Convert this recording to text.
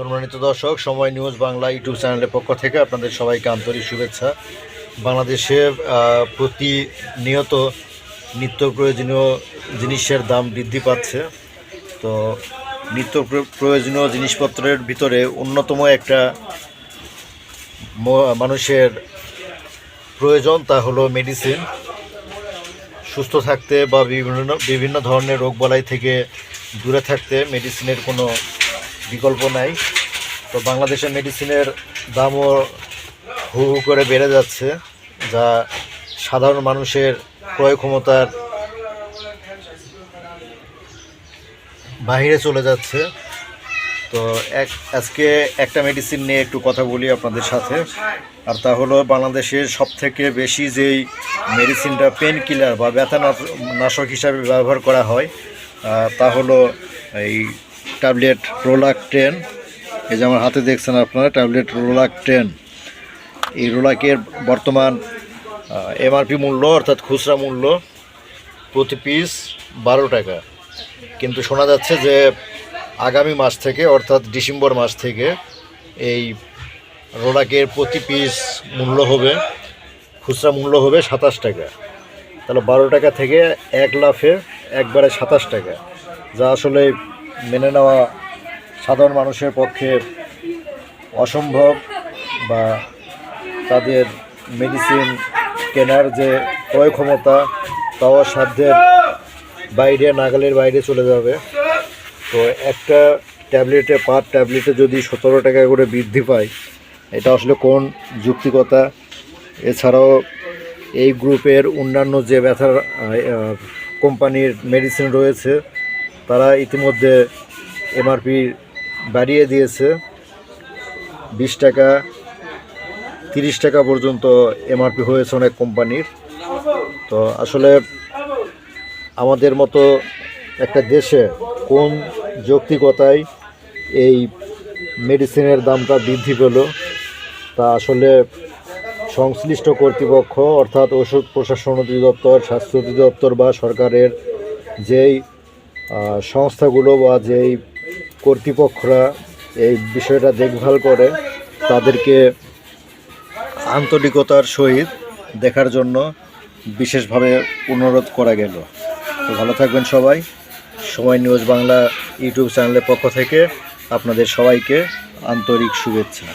সম্মানিত দর্শক, সময় নিউজ বাংলা ইউটিউব চ্যানেলের পক্ষ থেকে আপনাদের সবাইকে আন্তরিক শুভেচ্ছা। বাংলাদেশে প্রতিনিয়ত নিত্য প্রয়োজনীয় জিনিসের দাম বৃদ্ধি পাচ্ছে। তো নিত্য প্র- প্রয়োজনীয় জিনিসপত্রের ভিতরে অন্যতম একটা মানুষের প্রয়োজন তা হলো মেডিসিন সুস্থ থাকতে বা বিভিন্ন বিভিন্ন ধরনের রোগবালাই থেকে দূরে থাকতে মেডিসিনের কোনো বিকল্প নাই। তো বাংলাদেশে মেডিসিনের দামও হু হু করে বেড়ে যাচ্ছে, যা সাধারণ মানুষের ক্রয় ক্ষমতার বাইরে চলে যাচ্ছে। তো এক, আজকে একটা মেডিসিন নিয়ে একটু কথা বলি আপনাদের সাথে। আর তা হলো বাংলাদেশের সবথেকে বেশি যেই মেডিসিনটা পেন কিলার বা ব্যথা নাশ- নাশক হিসাবে ব্যবহার করা হয় তা হলো এই ট্যাবলেট রোলাক টেন এই যে আমার হাতে দেখছেন আপনারা, ট্যাবলেট রোলাক টেন এই রোলাকের বর্তমান এমআরপি মূল্য, অর্থাৎ খুচরা মূল্য, প্রতি পিস বারো টাকা। কিন্তু শোনা যাচ্ছে যে আগামী মাস থেকে, অর্থাৎ ডিসেম্বর মাস থেকে এই রোলাকের প্রতি পিস মূল্য হবে, খুচরা মূল্য হবে সাতাশ টাকা। তাহলে বারো টাকা থেকে এক লাফে একবারে সাতাশ টাকা। যা আসলে মেনে নেওয়া সাধারণ মানুষের পক্ষে অসম্ভব বা তাদের মেডিসিন কেনার যে ক্রয় ক্ষমতা তাও সাধ্যের বাইরে, নাগালের বাইরে চলে যাবে। তো একটা ট্যাবলেটে পার ট্যাবলেটে যদি সতেরো টাকা করে বৃদ্ধি পায়, এটা আসলে কোন যুক্তিকতা? এছাড়াও এই গ্রুপের অন্যান্য যে ব্যথার কোম্পানির মেডিসিন রয়েছে তারা ইতিমধ্যে এমআরপি বাড়িয়ে দিয়েছে। বিশ টাকা, তিরিশ টাকা পর্যন্ত এমআরপি হয়েছে অনেক কোম্পানির। তো আসলে আমাদের মতো একটা দেশে কোন যৌক্তিকতায় এই মেডিসিনের দামটা বৃদ্ধি পেল, তা আসলে সংশ্লিষ্ট কর্তৃপক্ষ অর্থাৎ ওষুধ প্রশাসন অধিদপ্তর, স্বাস্থ্য অধিদপ্তর বা সরকারের যেই সংস্থাগুলো বা যেই কর্তৃপক্ষরা এই বিষয়টা দেখভাল করে, তাদেরকে আন্তরিকতার সহিত দেখার জন্য বিশেষভাবে অনুরোধ করা গেল। তো ভালো থাকবেন সবাই। সময় নিউজ বাংলা ইউটিউব চ্যানেলের পক্ষ থেকে আপনাদের সবাইকে আন্তরিক শুভেচ্ছা।